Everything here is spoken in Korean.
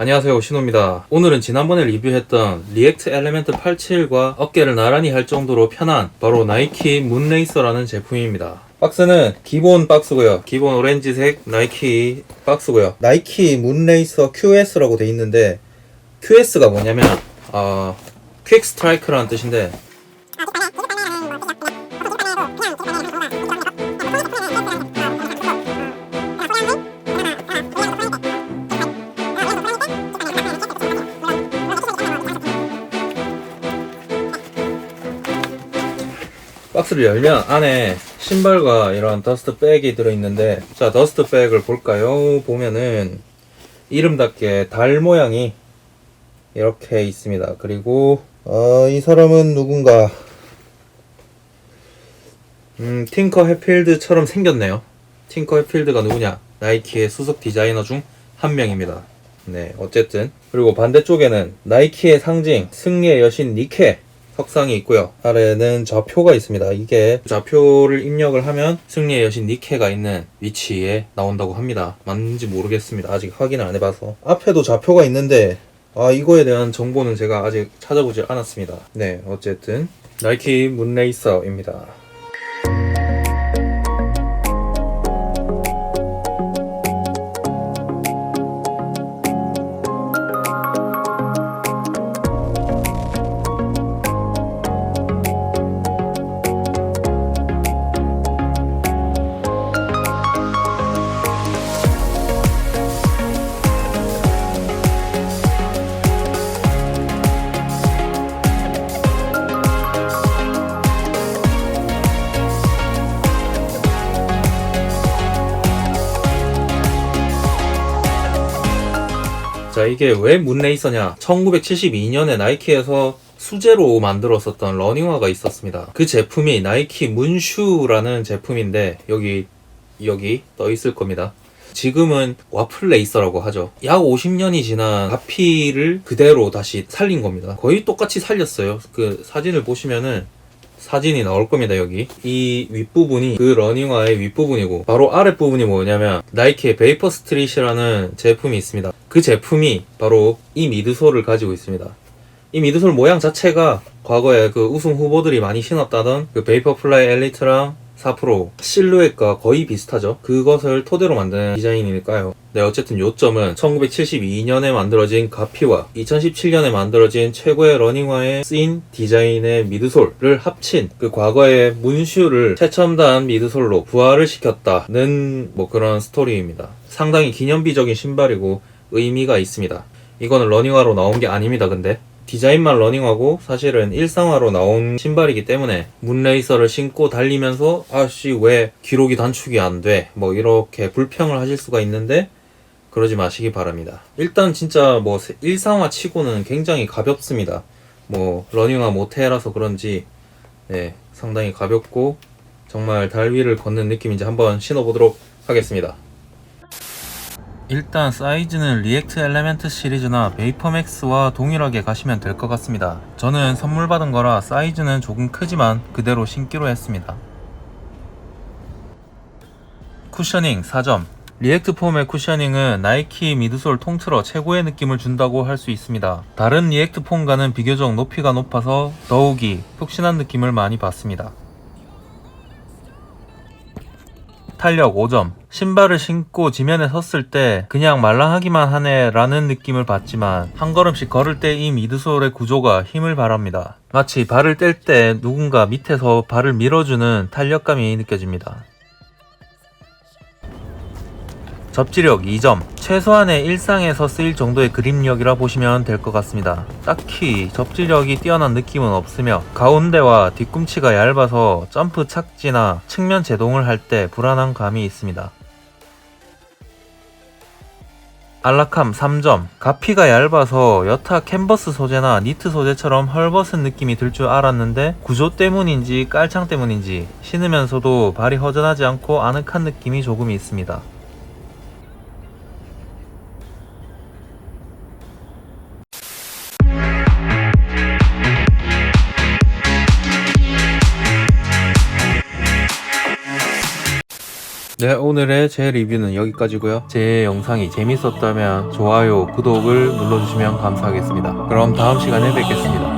안녕하세요 신호입니다. 오늘은 지난번에 리뷰했던 리액트 엘레멘트 87과 어깨를 나란히 할 정도로 편한 바로 나이키 문레이서라는 제품입니다. 박스는 기본 박스고요. 기본 오렌지색 나이키 박스고요. 나이키 문레이서 QS라고 돼 있는데 QS가 뭐냐면 어, 퀵 스트라이크라는 뜻인데 박스를 열면 안에 신발과 이런 더스트 백이 들어있는데 자 더스트 백을 볼까요? 보면은 이름답게 달 모양이 이렇게 있습니다. 그리고 어, 이 사람은 누군가 음, 팅커 해필드처럼 생겼네요. 팅커 해필드가 누구냐? 나이키의 수석 디자이너 중 한 명입니다. 네, 어쨌든 그리고 반대쪽에는 나이키의 상징 승리의 여신 니케 석상이 있고요. 아래는 좌표가 있습니다. 이게 좌표를 입력을 하면 승리의 여신 니케가 있는 위치에 나온다고 합니다. 맞는지 모르겠습니다. 아직 확인을 안 해봐서. 앞에도 좌표가 있는데 아 이거에 대한 정보는 제가 아직 찾아보질 않았습니다. 네, 어쨌든 나이키 문레이서입니다. 자, 이게 왜 문레이서냐? 1972년에 나이키에서 수제로 만들었었던 러닝화가 있었습니다. 그 제품이 나이키 문슈라는 제품인데, 여기, 여기 떠 있을 겁니다. 지금은 와플 레이서라고 하죠. 약 50년이 지난 가피를 그대로 다시 살린 겁니다. 거의 똑같이 살렸어요. 그 사진을 보시면은 사진이 나올 겁니다, 여기. 이 윗부분이 그 러닝화의 윗부분이고, 바로 아랫부분이 뭐냐면, 나이키의 베이퍼 스트릿이라는 제품이 있습니다. 그 제품이 바로 이 미드솔을 가지고 있습니다. 이 미드솔 모양 자체가 과거에 그 우승 후보들이 많이 신었다던 그 베이퍼 플라이 엘리트랑 4프로 실루엣과 거의 비슷하죠. 그것을 토대로 만든 디자인이니까요. 네, 어쨌든 요점은 1972년에 만들어진 가피와 2017년에 만들어진 최고의 러닝화에 쓰인 디자인의 미드솔을 합친 그 과거의 문슈를 최첨단 미드솔로 부활을 시켰다는 뭐 그런 스토리입니다. 상당히 기념비적인 신발이고 의미가 있습니다. 이거는 러닝화로 나온 게 아닙니다, 근데. 디자인만 러닝하고 사실은 일상화로 나온 신발이기 때문에 문레이서를 신고 달리면서 아씨 왜 기록이 단축이 안 돼? 뭐 이렇게 불평을 하실 수가 있는데 그러지 마시기 바랍니다. 일단 진짜 뭐 일상화 치고는 굉장히 가볍습니다. 뭐 러닝화 모텔라서 그런지 네, 상당히 가볍고 정말 달 위를 걷는 느낌인지 한번 신어보도록 하겠습니다. 일단 사이즈는 리액트 엘레멘트 시리즈나 베이퍼맥스와 동일하게 가시면 될 것 같습니다. 저는 선물 받은 거라 사이즈는 조금 크지만 그대로 신기로 했습니다. 쿠셔닝 4점 리액트 폼의 쿠셔닝은 나이키 미드솔 통틀어 최고의 느낌을 준다고 할 수 있습니다. 다른 리액트 폼과는 비교적 높이가 높아서 더욱이 푹신한 느낌을 많이 받습니다. 탄력 5점. 신발을 신고 지면에 섰을 때 그냥 말랑하기만 하네 라는 느낌을 받지만 한 걸음씩 걸을 때 이 미드솔의 구조가 힘을 발합니다. 마치 발을 뗄 때 누군가 밑에서 발을 밀어주는 탄력감이 느껴집니다. 접지력 2점. 최소한의 일상에서 쓰일 정도의 그립력이라 보시면 될 것 같습니다. 딱히 접지력이 뛰어난 느낌은 없으며 가운데와 뒤꿈치가 얇아서 점프 착지나 측면 제동을 할 때 불안한 감이 있습니다. 안락함 3점. 가피가 얇아서 여타 캔버스 소재나 니트 소재처럼 헐벗은 느낌이 들 줄 알았는데 구조 때문인지 깔창 때문인지 신으면서도 발이 허전하지 않고 아늑한 느낌이 조금 있습니다. 네, 오늘의 제 리뷰는 여기까지고요. 제 영상이 재밌었다면 좋아요, 구독을 눌러주시면 감사하겠습니다. 그럼 다음 시간에 뵙겠습니다.